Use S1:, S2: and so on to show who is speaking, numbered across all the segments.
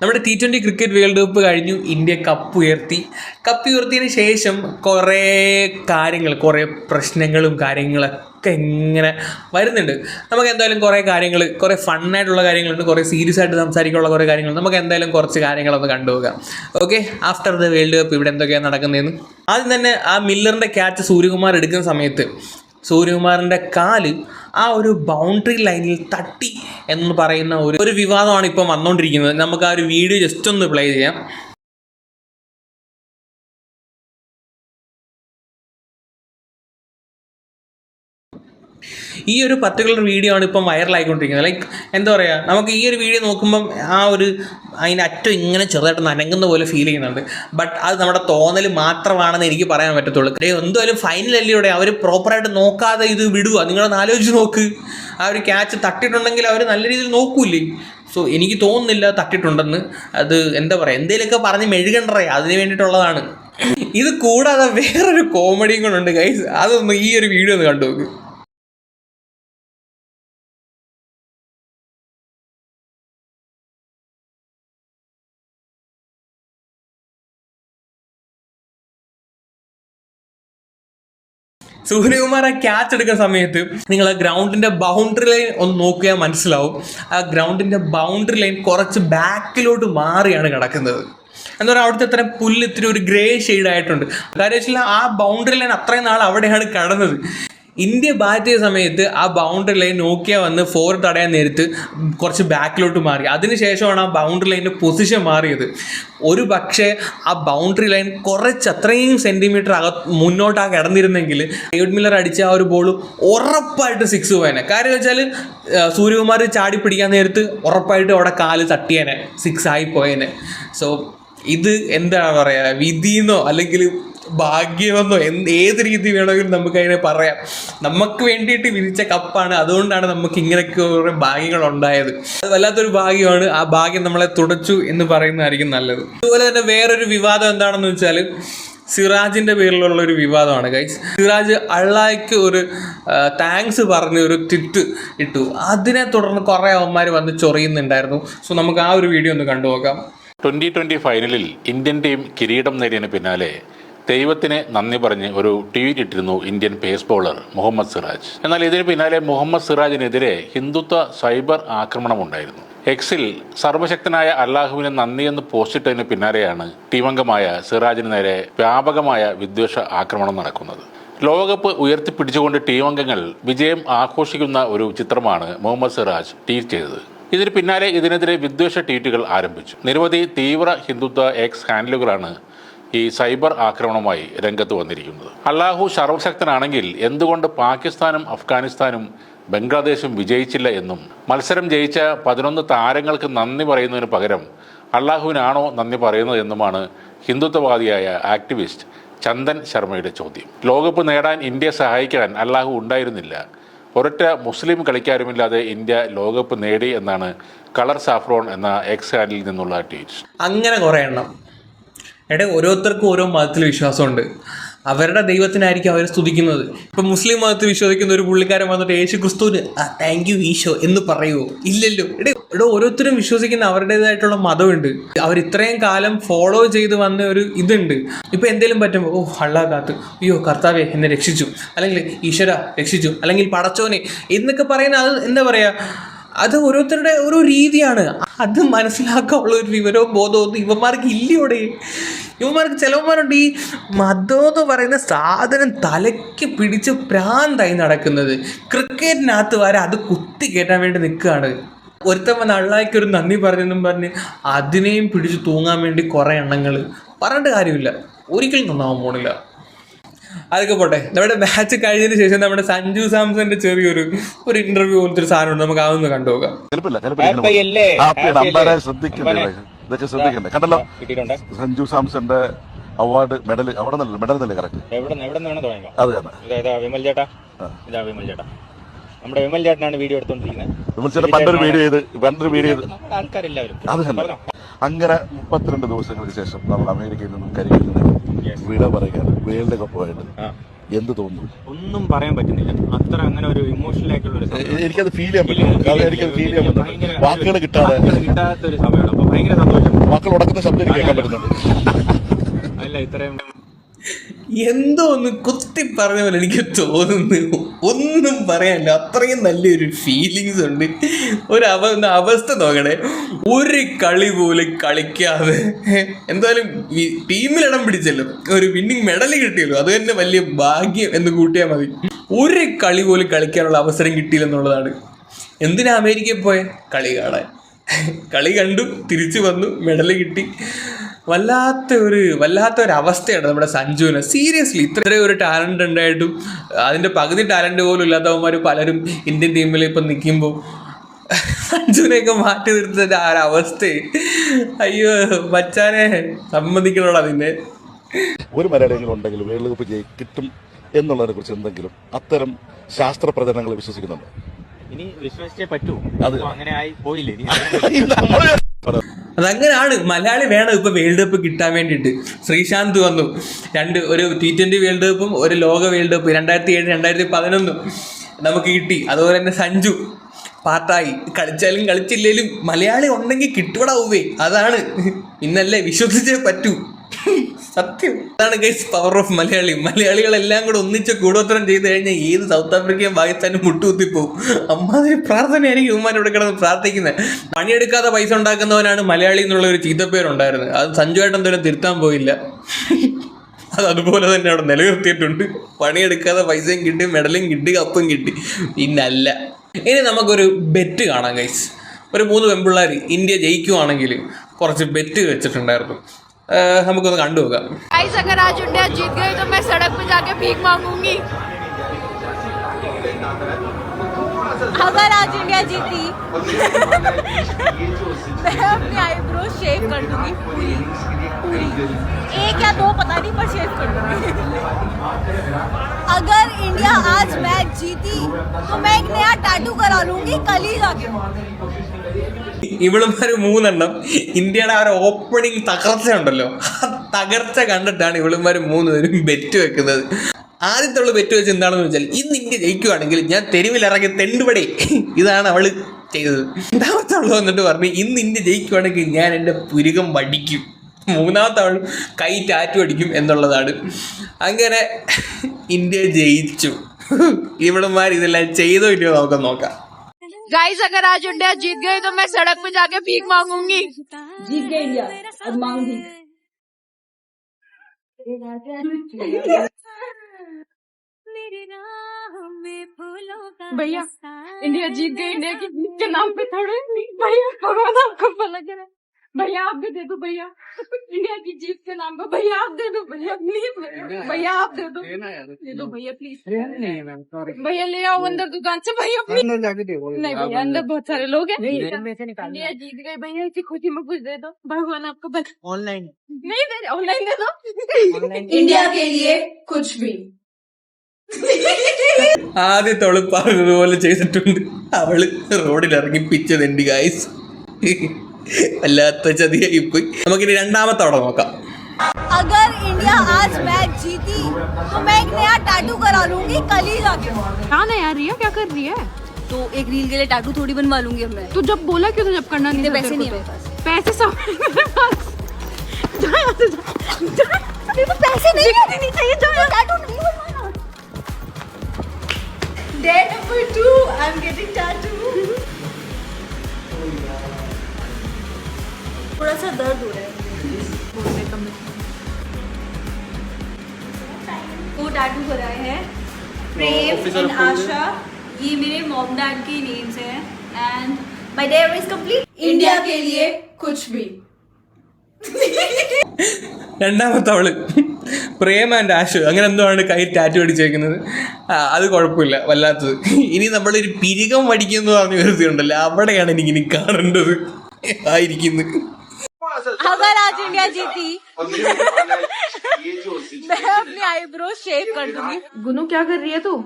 S1: നമ്മുടെ T twenty cricket world cup കഴിഞ്ഞു. India cup ഉയർത്തി. കപ്പ് ഉയർത്തിയതിന് ശേഷം കുറേ കാര്യങ്ങൾ കുറേ പ്രശ്നങ്ങളും കാര്യങ്ങളൊക്കെ ഇങ്ങനെ വരുന്നുണ്ട്. നമുക്ക് എന്തായാലും കുറേ കാര്യങ്ങൾ കുറേ ഫണ്ണായിട്ടുള്ള കാര്യങ്ങളുണ്ട്. കുറേ സീരിയസ് ആയിട്ട് സംസാരിക്കാനുള്ള കുറേ കാര്യങ്ങൾ. നമുക്ക് എന്തായാലും കുറച്ച് കാര്യങ്ങളൊന്ന് കണ്ടുപോകാം okay after the world cup ഇവിടെ എന്തൊക്കെയാണ് നടക്കുന്നതെന്ന്. ആദ്യം തന്നെ ആ മില്ലറിന്റെ ക്യാച്ച് സൂര്യകുമാർ എടുക്കുന്ന സമയത്ത് സൂര്യകുമാറിന്റെ കാൽ ആ ഒരു ബൗണ്ടറി ലൈനിൽ തട്ടി എന്ന് പറയുന്ന ഒരു ഒരു വിവാദമാണ് ഇപ്പം വന്നുകൊണ്ടിരിക്കുന്നത് നമുക്ക് ആ ഒരു വീഡിയോ ജസ്റ്റ് ഒന്ന് പ്ലേ ചെയ്യാം. ഈ ഒരു പർട്ടിക്കുലർ വീഡിയോ ആണ് ഇപ്പം വൈറലായിക്കൊണ്ടിരിക്കുന്നത് ലൈക്ക് എന്താ പറയുക നമുക്ക് ഈ ഒരു വീഡിയോ നോക്കുമ്പം ആ ഒരു അതിന്റെ അറ്റം ഇങ്ങനെ ചെറുതായിട്ട് നനങ്ങുന്ന പോലെ ഫീൽ ചെയ്യുന്നുണ്ട്. ബട്ട് അത് നമ്മുടെ തോന്നൽ മാത്രമാണെന്ന് എനിക്ക് പറയാൻ പറ്റത്തുള്ളൂ. എന്തായാലും ഫൈനൽ അല്ലേ അവർ പ്രോപ്പറായിട്ട് നോക്കാതെ ഇത് വിടുക നിങ്ങളൊന്ന് ആലോചിച്ച് നോക്ക്. ആ ഒരു ക്യാച്ച് തട്ടിട്ടുണ്ടെങ്കിൽ അവർ നല്ല രീതിയിൽ നോക്കൂലേ സോ എനിക്ക് തോന്നുന്നില്ല തട്ടിട്ടുണ്ടെന്ന്. അത് എന്താ പറയുക എന്തെങ്കിലുമൊക്കെ പറഞ്ഞ് മെഴുകണ്ടറേ അതിന് വേണ്ടിയിട്ടുള്ളതാണ്. ഇത് കൂടാതെ വേറൊരു കോമഡിയും ഉണ്ട് ഗൈസ് അതൊന്ന് ഈ ഒരു വീഡിയോ ഒന്ന് കണ്ടു നോക്ക്. സൂര്യകുമാർ ആ ക്യാച്ച് എടുക്കുന്ന സമയത്ത് നിങ്ങൾ ആ ഗ്രൗണ്ടിന്റെ ബൗണ്ടറി ലൈൻ ഒന്ന് നോക്കിയാൽ മനസ്സിലാവും. ആ ഗ്രൗണ്ടിന്റെ ബൗണ്ടറി ലൈൻ കുറച്ച് ബാക്കിലോട്ട് മാറിയാണ് കിടക്കുന്നത്. എന്താ പറയുക അവിടുത്തെ അത്ര പുല്ല് ഇത്തിരി ഒരു ഗ്രേ ഷെയ്ഡ് ആയിട്ടുണ്ട്. കാര്യം വെച്ചാൽ ആ ബൗണ്ടറി ലൈൻ അത്രയും നാൾ അവിടെയാണ് കിടന്നത്. ഇന്ത്യ ബാറ്റ് ചെയ്ത സമയത്ത് ആ ബൗണ്ടറി ലൈൻ നോക്കിയ വന്ന് ഫോർ തടയാൻ നേരത്ത് കുറച്ച് ബാക്കിലോട്ട് മാറി. അതിനുശേഷമാണ് ആ ബൗണ്ടറി ലൈന്റെ പൊസിഷൻ മാറിയത്. ഒരു പക്ഷേ ആ ബൗണ്ടറി ലൈൻ കുറച്ച് അത്രയും സെന്റിമീറ്റർ അകത്ത് മുന്നോട്ട് ആ കിടന്നിരുന്നെങ്കിൽ ഡേവിഡ് മില്ലർ അടിച്ച ആ ഒരു ബോൾ ഉറപ്പായിട്ട് സിക്സ് പോയനെ. കാര്യം വെച്ചാൽ സൂര്യകുമാർ ചാടി പിടിക്കാൻ നേരത്ത് ഉറപ്പായിട്ട് അവിടെ കാൽ തട്ടിയേനെ. സിക്സ് ആയി പോയേനെ. സോ ഇത് എന്താണ് പറയുക വിധിന്നോ അല്ലെങ്കിൽ ഭാഗ്യമെന്നോ എന്ത് ഏത് രീതി വേണമെങ്കിലും നമുക്ക് അതിനെ പറയാം. നമുക്ക് വേണ്ടിയിട്ട് വിരിച്ച കപ്പാണ്. അതുകൊണ്ടാണ് നമുക്ക് ഇങ്ങനെയൊക്കെ കുറേ ഭാഗ്യങ്ങൾ ഉണ്ടായത്. അത് വല്ലാത്തൊരു ഭാഗ്യമാണ്. ആ ഭാഗ്യം നമ്മളെ തുടച്ചു എന്ന് പറയുന്നതായിരിക്കും നല്ലത്. അതുപോലെ തന്നെ വേറൊരു വിവാദം എന്താണെന്ന് വെച്ചാൽ സിറാജിന്റെ പേരിലുള്ള ഒരു വിവാദമാണ് ഗൈസ് സിറാജ് അള്ളായ്ക്ക് ഒരു താങ്ക്സ് പറഞ്ഞ് ഒരു തിറ്റ് ഇട്ടു. അതിനെ തുടർന്ന് കുറേ അവന്മാർ വന്ന് ചൊറിയുന്നുണ്ടായിരുന്നു. സോ നമുക്ക് ആ ഒരു വീഡിയോ ഒന്ന് കണ്ടു നോക്കാം
S2: ട്വന്റി ട്വന്റി ഫൈനലിൽ ഇന്ത്യൻ ടീം കിരീടം നേടിയതിന് പിന്നാലെ ദൈവത്തിന് നന്ദി പറഞ്ഞ് ഒരു ട്വീറ്റ് ഇട്ടിരുന്നു Indian pace bowler Mohammed Siraj. എന്നാൽ ഇതിന് പിന്നാലെ മുഹമ്മദ് സിറാജിനെതിരെ ഹിന്ദുത്വ സൈബർ ആക്രമണം ഉണ്ടായിരുന്നു. എക്സിൽ സർവശക്തനായ അള്ളാഹുവിന് നന്ദിയെന്ന് പോസ്റ്റിട്ടതിന് പിന്നാലെയാണ് ടീമംഗമായ സിറാജിന് നേരെ വ്യാപകമായ വിദ്വേഷ ആക്രമണം നടക്കുന്നത്. ലോകകപ്പ് ഉയർത്തിപ്പിടിച്ചുകൊണ്ട് ടീമംഗങ്ങൾ വിജയം ആഘോഷിക്കുന്ന ഒരു ചിത്രമാണ് മുഹമ്മദ് സിറാജ് ട്വീറ്റ് ചെയ്തത്. ഇതിന് പിന്നാലെ ഇതിനെതിരെ വിദ്വേഷ ട്വീറ്റുകൾ ആരംഭിച്ചു. നിരവധി തീവ്ര ഹിന്ദുത്വ എക്സ് ഹാൻഡിലുകളാണ് ഈ സൈബർ ആക്രമണവുമായി രംഗത്ത് വന്നിരിക്കുന്നത്. അള്ളാഹു സർവശക്തനാണെങ്കിൽ എന്തുകൊണ്ട് പാകിസ്ഥാനും അഫ്ഗാനിസ്ഥാനും ബംഗ്ലാദേശും വിജയിച്ചില്ല എന്നും മത്സരം ജയിച്ച പതിനൊന്ന് താരങ്ങൾക്ക് നന്ദി പറയുന്നതിന് പകരം അള്ളാഹുവിനാണോ നന്ദി പറയുന്നത് എന്നുമാണ് ഹിന്ദുത്വവാദിയായ ആക്ടിവിസ്റ്റ് ചന്ദൻ ശർമ്മയുടെ ചോദ്യം. ലോകകപ്പ് നേടാൻ ഇന്ത്യയെ സഹായിക്കാൻ അള്ളാഹു ഉണ്ടായിരുന്നില്ല. ഒരൊറ്റ മുസ്ലിം കളിക്കാരുമില്ലാതെ ഇന്ത്യ ലോകകപ്പ് നേടി എന്നാണ് കളർ സാഫ്രോൺ എന്ന എക്സ് ഹാൻഡിൽ നിന്നുള്ള ട്വീറ്റ്.
S1: അങ്ങനെ കുറേ എണ്ണം. എടേ ഓരോരുത്തർക്കും ഓരോ മതത്തിൽ വിശ്വാസമുണ്ട്. അവരുടെ ദൈവത്തിനായിരിക്കും അവർ സ്തുതിക്കുന്നത്. ഇപ്പം മുസ്ലിം മതത്തിൽ വിശ്വസിക്കുന്ന ഒരു പുള്ളിക്കാരൻ വന്നിട്ട് യേശു ക്രിസ്തുവിന് ആ താങ്ക് യു ഈശോ എന്ന് പറയുമോ ഇല്ലല്ലോ. എടേ എടോ ഓരോരുത്തരും വിശ്വസിക്കുന്ന അവരുടേതായിട്ടുള്ള മതമുണ്ട്. അവർ ഇത്രയും കാലം ഫോളോ ചെയ്ത് വന്ന ഒരു ഇതുണ്ട്. ഇപ്പം എന്തെങ്കിലും പറ്റുമ്പോൾ ഓ അള്ളാ കാത്ത്. അയ്യോ കർത്താവെ എന്നെ രക്ഷിച്ചു. അല്ലെങ്കിൽ ഈശ്വര രക്ഷിച്ചു. അല്ലെങ്കിൽ പടച്ചോനെ എന്നൊക്കെ പറയുന്ന അത് എന്താ പറയുക അത് ഓരോരുത്തരുടെ ഓരോ രീതിയാണ്. അത് മനസ്സിലാക്കാനുള്ള ഒരു വിവരവും ബോധവും യുവന്മാർക്ക് ഇല്ലയോടെ ഇവന്മാർക്ക് ചിലവന്മാരുണ്ട് ഈ മതം എന്ന് പറയുന്ന സാധനം തലയ്ക്ക് പിടിച്ച് പ്രാന്തായി നടക്കുന്നത്. ക്രിക്കറ്റിനകത്ത് വരെ അത് കുത്തി കയറ്റാൻ വേണ്ടി നിൽക്കുകയാണ്. ഒരുത്തമ്മ വന്ന് അള്ളാഹിക്ക് ഒരു നന്ദി പറഞ്ഞെന്നും പറഞ്ഞ് അതിനെയും പിടിച്ച് തൂങ്ങാൻ വേണ്ടി കുറേ എണ്ണങ്ങൾ പറഞ്ഞിട്ട് കാര്യമില്ല. ഒരിക്കലും നന്നാവാൻ പോണില്ല. അതൊക്കെ പോട്ടെ. നമ്മുടെ മാച്ച് കഴിഞ്ഞതിന് ശേഷം നമ്മുടെ സഞ്ജു സാംസന്റെ ചെറിയൊരു ഒരു ഇന്റർവ്യൂ പോലത്തെ ഒരു സാധനം ഉണ്ട്. നമുക്ക് അതൊന്ന് കണ്ടുപോകാം?
S3: ഇതൊക്കെ? ശ്രദ്ധിക്കണ്ടേ? കണ്ടല്ലോ?
S4: കിട്ടിയിട്ടുണ്ട്.
S3: സഞ്ജു സാംസന്റെ അവാർഡ് മെഡൽ അവിടെ മെഡൽ അതെ കറക്റ്റ്
S4: അതെ
S3: അതെ. തന്നെ
S4: വിമൽ ചേട്ടാ. ഇതാ വിമൽ ചേട്ടാ. നമ്മുടെ വിമൽ ചേട്ടനാണ് വീഡിയോ എടുത്തോണ്ടിരിക്കുന്നത്
S3: പണ്ടൊരു വീഡിയോ ചെയ്ത് പണ്ടൊരു വീഡിയോ ചെയ്ത്.
S4: നമ്മുടെ ആൾക്കാരെല്ലാവരും.
S3: അത് തന്നെ. അങ്ങനെ മുപ്പത്തിരണ്ട് ദിവസങ്ങൾക്ക് ശേഷം നമ്മൾ അമേരിക്കയിൽ നിന്നും
S4: Yes.
S3: വിട പറയുകയാണ്. വേൾഡ് കപ്പുമായിട്ട്
S4: ആയിട്ട്.
S3: എന്ത് തോന്നുന്നു?
S4: ഒന്നും പറയാൻ പറ്റുന്നില്ല. അത്ര അങ്ങനെ ഒരു ഇമോഷണൽ ആയിട്ടുള്ള ഒരു
S3: എനിക്കത് ഫീൽ ചെയ്യാൻ പറ്റും. എനിക്ക് എനിക്കത് ഫീൽ ചെയ്യാൻ പറ്റുന്നു വാക്കുകൾ കിട്ടാതെ.
S4: കിട്ടാത്ത ഒരു സമയമാണ്. അപ്പൊ ഭയങ്കര സന്തോഷം.
S3: വാക്കുകൾ ഉടക്കുന്ന ശബ്ദം എനിക്ക് കേൾക്കാൻ പറ്റുന്നുണ്ട്.
S4: അല്ല ഇത്രയും
S1: എന്തോ ഒന്ന് കുത്തി പറഞ്ഞ പോലെ എനിക്ക് തോന്നുന്നു. ഒന്നും പറയാനില്ല. അത്രയും നല്ലൊരു ഫീലിങ്സ് ഉണ്ട്. ഒരു അവ അവസ്ഥ നോക്കണേ. ഒരു കളി പോലും കളിക്കാതെ. എന്തായാലും ടീമിലിടം പിടിച്ചല്ലോ. ഒരു വിന്നിങ് മെഡൽ കിട്ടിയല്ലോ. അത് തന്നെ വലിയ ഭാഗ്യം എന്ന് കൂട്ടിയാൽ മതി. ഒരു കളി പോലും കളിക്കാനുള്ള അവസരം കിട്ടിയില്ലെന്നുള്ളതാണ് എന്തിനാ അമേരിക്കയിൽ പോയ? കളി കാണാൻ. കളി കണ്ടു തിരിച്ചു വന്നു മെഡൽ കിട്ടി. വല്ലാത്ത ഒരു വല്ലാത്ത ഒരു അവസ്ഥയാണ് നമ്മുടെ സഞ്ജുവിന്. സീരിയസ്ലി ഇത്രയും ഒരു ടാലന്റ് ഉണ്ടായിട്ടും അതിന്റെ പകുതി ടാലന്റ് പോലും ഇല്ലാത്തവന്മാർ പലരും ഇന്ത്യൻ ടീമിൽ ഇപ്പം നിൽക്കുമ്പോൾ സഞ്ജുവിനെയൊക്കെ മാറ്റി നിർത്തുന്ന ആ ഒരു അവസ്ഥ അയ്യോ മച്ചാനെ സമ്മതിക്കണോടാ നിന്നെ.
S3: ഒരു മലയാളികൾ ഉണ്ടെങ്കിൽ വേൾഡ് കപ്പ് ജയി കിട്ടും എന്നുള്ളതിനെ കുറിച്ച് എന്തെങ്കിലും അത്തരം ശാസ്ത്ര പ്രചരണങ്ങൾ വിശ്വസിക്കുന്നുണ്ട്?
S4: ഇനി വിശ്വസിച്ചേ പറ്റൂ.
S3: അത്
S4: അങ്ങനെ ആയി പോയില്ലേ?
S1: അതങ്ങനെയാണ് മലയാളി വേണം ഇപ്പൊ വേൾഡ് കപ്പ് കിട്ടാൻ വേണ്ടിട്ട് ശ്രീശാന്ത് വന്നു. രണ്ട് ഒരു ടി ട്വന്റി വേൾഡ് കപ്പും ഒരു ലോക വേൾഡ് കപ്പ്. രണ്ടായിരത്തി ഏഴ് രണ്ടായിരത്തി പതിനൊന്നും നമുക്ക് കിട്ടി. അതുപോലെ തന്നെ സഞ്ജു. പാർട്ടായി. കളിച്ചാലും കളിച്ചില്ലേലും മലയാളി ഉണ്ടെങ്കിൽ കിട്ടുവടാവേ അതാണ്. ഇന്നല്ലേ വിശ്വസിച്ചേ പറ്റൂ. സത്യം. അതാണ് ഗൈസ് പവർ ഓഫ് മലയാളി. മലയാളികളെല്ലാം കൂടെ ഒന്നിച്ച് കൂടോത്രം ചെയ്ത് കഴിഞ്ഞാൽ ഏത് സൗത്ത് ആഫ്രിക്കയും പാകിസ്ഥാനും മുട്ടുകുത്തിപ്പോവും. അമ്മാതിരി പ്രാർത്ഥനയായിരിക്കും ഉമ്മാനോട് കിടന്ന് പ്രാർത്ഥിക്കുന്നത് പണിയെടുക്കാതെ പൈസ ഉണ്ടാക്കുന്നവനാണ് മലയാളി എന്നുള്ള ഒരു ചീത്തപ്പേരുണ്ടായിരുന്നത്. അത് സഞ്ജുവായിട്ട് എന്തോരം തിരുത്താൻ പോയില്ല. അത് അതുപോലെ തന്നെ അവിടെ നിലനിർത്തിയിട്ടുണ്ട്. പണിയെടുക്കാതെ പൈസയും കിട്ടി മെഡലും കിട്ടി കപ്പും കിട്ടി. പിന്നല്ല. ഇനി നമുക്കൊരു ബെറ്റ് കാണാം ഗൈസ് ഒരു മൂന്ന് പെമ്പിള്ളേർ ഇന്ത്യ ജയിക്കുവാണെങ്കിൽ കുറച്ച് ബെറ്റ് വെച്ചിട്ടുണ്ടായിരുന്നു. हमको तो कांड होगा।
S5: गाइस अगर आज इंडिया जीत गई तो मैं सड़क पे जाके भीख मांगूँगी। अगर आज इंडिया जीती, मैं अपनी आईब्रो शेव कर दूँगी पूरी। पूरी। एक या दो, पता नहीं, पर शेव कर दूँगी। अगर इंडिया आज मैच जीती तो मैं एक नया टैटू करा लूँगी, कल ही जाके।
S1: ഇവളുമാര് മൂന്നെണ്ണം ഇന്ത്യയുടെ ആ ഒരു ഓപ്പണിംഗ് തകർച്ച ഉണ്ടല്ലോ ആ തകർച്ച കണ്ടിട്ടാണ് ഇവളുമാര് മൂന്നുപേരും ബെറ്റ് വെക്കുന്നത്. ആദ്യത്തുള്ള ബെറ്റ് വെച്ച് എന്താണെന്ന് വെച്ചാൽ ഇന്ന് ഇന്ത്യ ജയിക്കുവാണെങ്കിൽ ഞാൻ തെരുവിലിറങ്ങി തെണ്ടുപടി. ഇതാണ് അവൾ ചെയ്തത്. രണ്ടാമത്തെ അവൾ വന്നിട്ട് പറഞ്ഞു ഇന്ന് ഇന്ത്യ ജയിക്കുവാണെങ്കിൽ ഞാൻ എന്റെ പുരുകം വടിക്കും. മൂന്നാമത്തെ അവൾ കൈ ടാറ്റു അടിക്കും എന്നുള്ളതാണ്. അങ്ങനെ ഇന്ത്യ ജയിച്ചു. ഇവളുമാർ ഇതെല്ലാം ചെയ്തോ ഇല്ലയോ നമുക്ക് നോക്കാം.
S5: गाइस अगर आज इंडिया जीत गई तो मैं सड़क पे जाके भीख मांगूँगी।
S6: जीत गई इंडिया अब मांग भी
S5: भैया इंडिया जीत गई इंडिया की जीत के नाम पे थोड़े भैया भगवान आपको भला करे भैया आप भी दे दो भैया इंडिया की जीत के नाम पे भैया आप दे दो भैया प्लीज भैया आप दे दो दे दो भैया प्लीज भैया ले आओ अंदर दुकान से भैया प्लीज नहीं भैया अंदर बहुत सारे लोग हैं इंडिया जीत गई भैया इसी खुशी में कुछ दे दो भगवान आपको भला
S6: ऑनलाइन
S5: नहीं दे रहे ऑनलाइन दे दो
S6: इंडिया के लिए कुछ भी
S1: ആദ്യത്തെ അവള് പറഞ്ഞതുപോലെ ചെയ്തിട്ടുണ്ട് അവള് റോഡിൽ ഇറങ്ങി പിച്ച് തെണ്ടി ഗായ്സ് വല്ലാത്ത ചതിയായിപ്പോയി നമുക്കിനി രണ്ടാമത്തെ അവിടെ നോക്കാം
S5: अगर इंडिया आज मैच जीती तो मैं एक नया टैटू करा लूंगी कल ही जाके
S7: क्या नया रिया क्या कर रही है
S6: तो एक रील के लिए टैटू थोड़ी बनवा लूंगी अब मैं
S7: तू जब बोला क्यों था जब करना नहीं
S6: इतने
S7: था
S6: पैसे
S7: तेरे
S6: नहीं
S7: को
S6: है
S7: तो?
S6: मेरे पास
S7: पैसे सब मेरे पास जा यहाँ से जा जा।
S5: मेरे पास पैसे नहीं है नहीं चाहिए जाओ टैटू नहीं बनवाना day number two I am getting थोड़ा सा दर्द हो रहा है
S6: वो टैटू कराए हैं प्रेम एंड आशा ये मेरे मॉम डैड के नेम्स हैं and my day is complete India के लिए कुछ भी
S1: രണ്ടാമത്തെ അവള് പ്രേമ ആൻഡ് ആഷ് അങ്ങനെ എന്തോ ആണ് കൈ ടാറ്റു അടിച്ചേക്കുന്നത് ആ അത് കുഴപ്പമില്ല വല്ലാത്തത് ഇനി നമ്മളൊരു പിരികം വടിക്കുന്നു പറഞ്ഞ് വരുത്തിയുണ്ടല്ലോ അവിടെയാണ് എനിക്ക് ഇനി കാണേണ്ടത് ആയിരിക്കുന്നത്
S5: अगर आज इंडिया जीती। मैं अपनी आईब्रो शेव कर दूँगी।
S7: गुनू क्या कर रही है तू?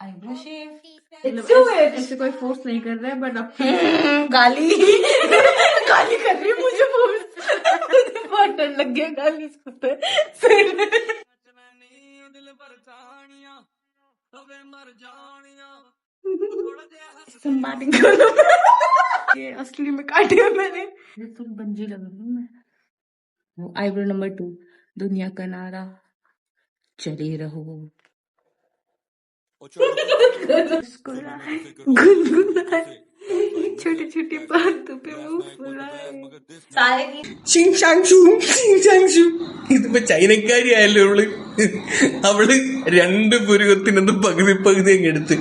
S6: आईब्रो मतलब शेव
S7: ऐसे कोई फोर्स नहीं कर रहा है बट अब हम्म,
S5: गाली। गाली कर रही मुझे फोर्स बहुत डर लग गया गाली इसको सिर।
S8: संभालिंग ये असली में काटे मैंने। तो बंजी लग रही मैं। वो आईब्रो नंबर टू दुनिया का नारा चले रहो। मुस्कुरा है गुनगुना है छोटी छोटी बातों पे मुंह फुलाए
S5: सारे की
S1: Xing Shang shoe, Xing Shang shoe. ഇതിപ്പോ ചൈനക്കാരി ആയല്ലോ അവള് അവള് രണ്ട് പുരുകത്തിനൊന്ന് പകുതി പകുതി അങ്ങ് എടുത്ത്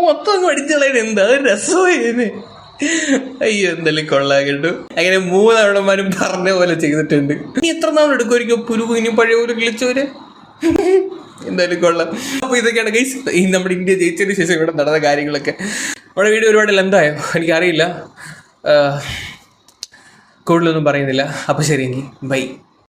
S1: മൊത്തം അങ്ങ് അടിച്ചളയാൻ എന്താ ഒരു രസമായിരുന്നു അയ്യോ എന്തായാലും കൊള്ളാൻ കേട്ടു അങ്ങനെ മൂന്നവണന്മാരും പറഞ്ഞ പോലെ ചെയ്തിട്ടുണ്ട് ഇനി എത്ര നാൾ എടുക്കുമായിരിക്കും പുരുകു ഇനി പഴയ പോലെ കിളിച്ചവര് എന്തായാലും കൊള്ളാം അപ്പൊ ഇതൊക്കെയാണ് ഗൈസ് ഈ നമ്മുടെ ഇന്ത്യ ജയിച്ചതിന് ശേഷം ഇവിടെ നടന്ന കാര്യങ്ങളൊക്കെ നമ്മുടെ വീഡിയോ ഒരുപാട് ലെന്തായോ എനിക്കറിയില്ല. കൂടുതലൊന്നും പറയുന്നില്ല. അപ്പോൾ ശരി എങ്കിൽ ബൈ